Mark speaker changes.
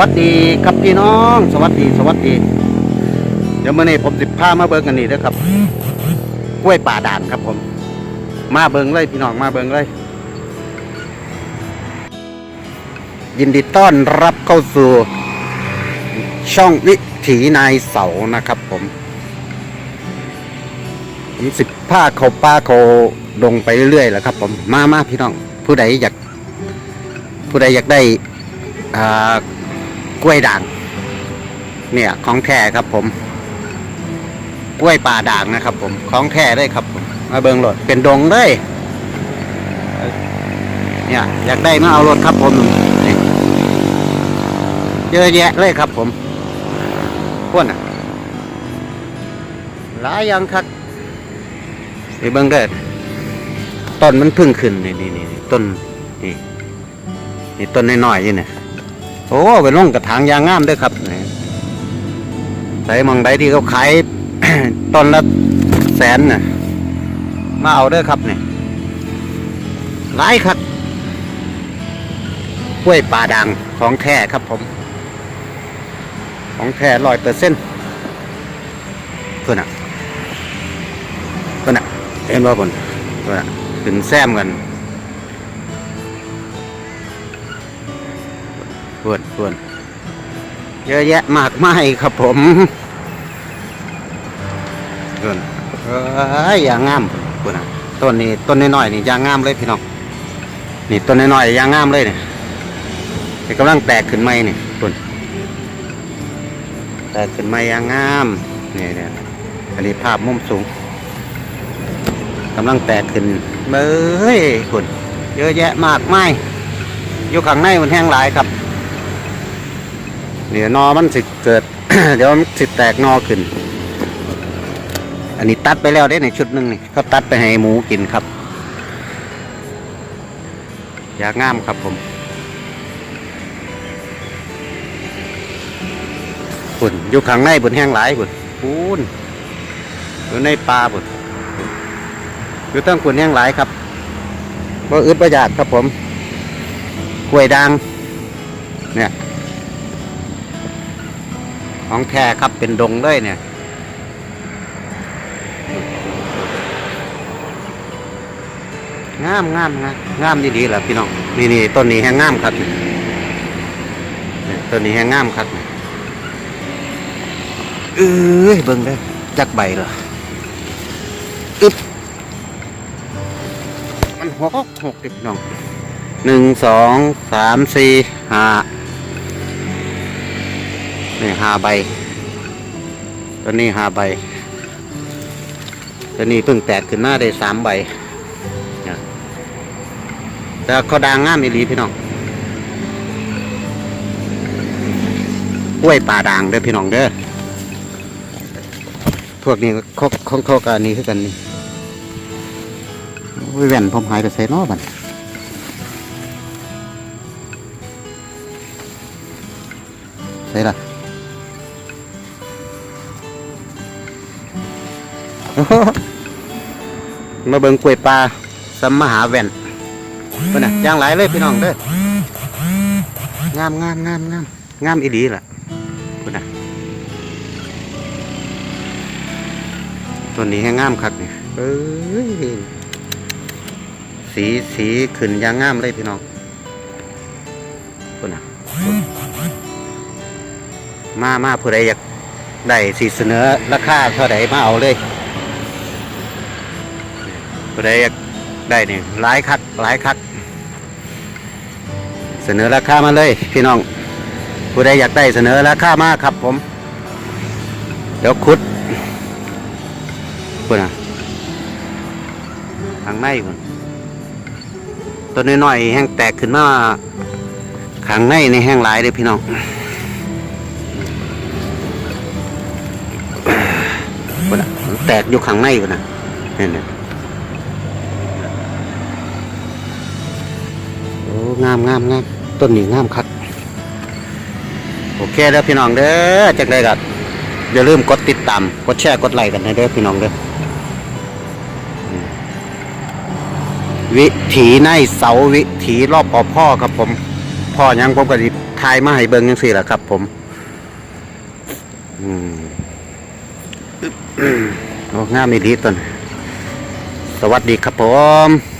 Speaker 1: วัสดีครับพี่น้อง สวัสดีสวัสดี เดี๋ยวเมื่อนี้ผมสิพามาเบิ่งกันนี่เด้อครับกล้วยป่าด่านครับผม มาเบิ่งเลยพี่น้องมาเบิ่งเลย ยินดีต้อนรับเข้าสู่ ช่องวิถีนายเสานะครับผมผมสิบผ้าเขาป้าเขาลงไปเรื่อยๆแหละครับ ผมมามาพี่น้อง ผู้ใดอยาก ผู้ใดอยากได้อ่า กล้วยด่าง เนี่ยของแท้ครับผม กล้วยป่าด่างนะครับ ผมของแท้เลยครับผมมาเบิงรถเป็นดงเลยเนี่ยอยากได้มาเอารถครับผมเยอะแยะเลยครับผมพวกน่ะหลายอย่างครับไปเบิ่งเด้อต้นมันพึ่งขึ้นนี่นี่นี่ต้นนี่นี่ต้นน้อยๆนี่เนี่ย โอ้ไปลงกระถางยางงามด้วยครับใส่มองใดที่เขาขายต้นละแสนน่ะ มาเอาด้อครับเนี่ยหลายครับกล้วยป่าดังของแท้ครับผม ของแท้ร้อยเปอร์เซ็นต์เพื่อนอะเพื่อนอะเห็นว่าบนเพื่อนอะขึ้นแซมกัน พื่อนเพื่อนเยอะแยะมากมายครับผมเพื่อนเอ้ยอย่างงามเพื่อนต้นนี้ต้นน้อยๆนี่ยางงามเลยพี่น้องนี่ต้นน้อยๆยางงามเลยเนี่ยกำลังแตกขึ้นใหม่นี่ต้นแต่ขึ้นไมาอย่างงามนี่เนี่ยอันนี้ภาพมุมสูงกำลังแตกขึ้นเบ้ยคุณเยอะแยะมากมายอยู่ข้างในมันแห้งหลายครับ เดี๋ยวนอมันสิเกิด เดี๋ยวมันสิแตกนอขึ้น อันนี้ตัดไปแล้วได้ในชุดหนึ่งนี่เขาตัดไปให้หมูกินครับอยากงามครับผมปุ่นอยู่ข้างในบุญแห้งหลายบุญปูนอยู่ในป่าบุญอยู่ตั้งปุ่นแห้งหลายครับบ่อึดประหยัดครับผมกล้วยด่างเนี่ย ของแท้ครับเป็นดงเลยเนี่ยงามงามงามงามดีๆแหละพี่น้องนี่นี่ต้นนี้แห้งงามครับต้นนี้แห้งงามครับเอ้ยเบิ่งได้จักใบเหรออึบมันหกหกติดน้องหนึ่งสองสามสี่ห้า นี่หาใบ ตัวนี้หาใบ ตัวนี้เพิ่งแตกขึ้นมาได้สามใบนี่แต่เขาดางงามอีหลีพี่น้องกล้วยป่าด่างเด้อพี่น้องเด้อ พวกนี้เขาเขาเขากันนี้คือกันนี่โอ้ยแว่นผมหายไปใส่นอบันใส่ละ มาเบิ่งกล้วยปลาสัมมหาแว่นเพิ่นน่ะย่างหลายเลยพี่น้องเด้องามงามงามงามงามอีดีล่ะเพิ่นน่ะตัวนี้ให้งามคักนี่เอ้ยสีสีขึ้นยางงามเลยพี่น้องคนน่ะมามาผู้ใดอยากได้สีเสนอราคาเท่าใดมาเอาเลย ผู้ใดอยากได้นี่หลายคักหลายคัก เสนอราคามาเลย พี่น้อง ผู้ใดอยากได้เสนอราคามาครับผม เดี๋ยวคุดพุ่นะข้างในพุ่ต้นน้อยๆแห้งแตกขึ้นมาข้างในในแห้งหลายเลยพี่น้องพุ่นะแตกอยู่ข้างในพุ่นอะนี่นโงามงามงามต้นนี้งามคักโอเคแล้วพี่น้องเด้อจากได้กัอย่าลืมกดติดตามกดแชร์กดไลค์กันให้เด้อพี่น้องเด้อวิถีในเสาวิถีรอบปอพ่อครับผมพ่อยังผมก็สิถทายมาให้เบิ่งจังซี่แหละครับผมอืมโอ้งามอีดีต้นสวัสดีครับผม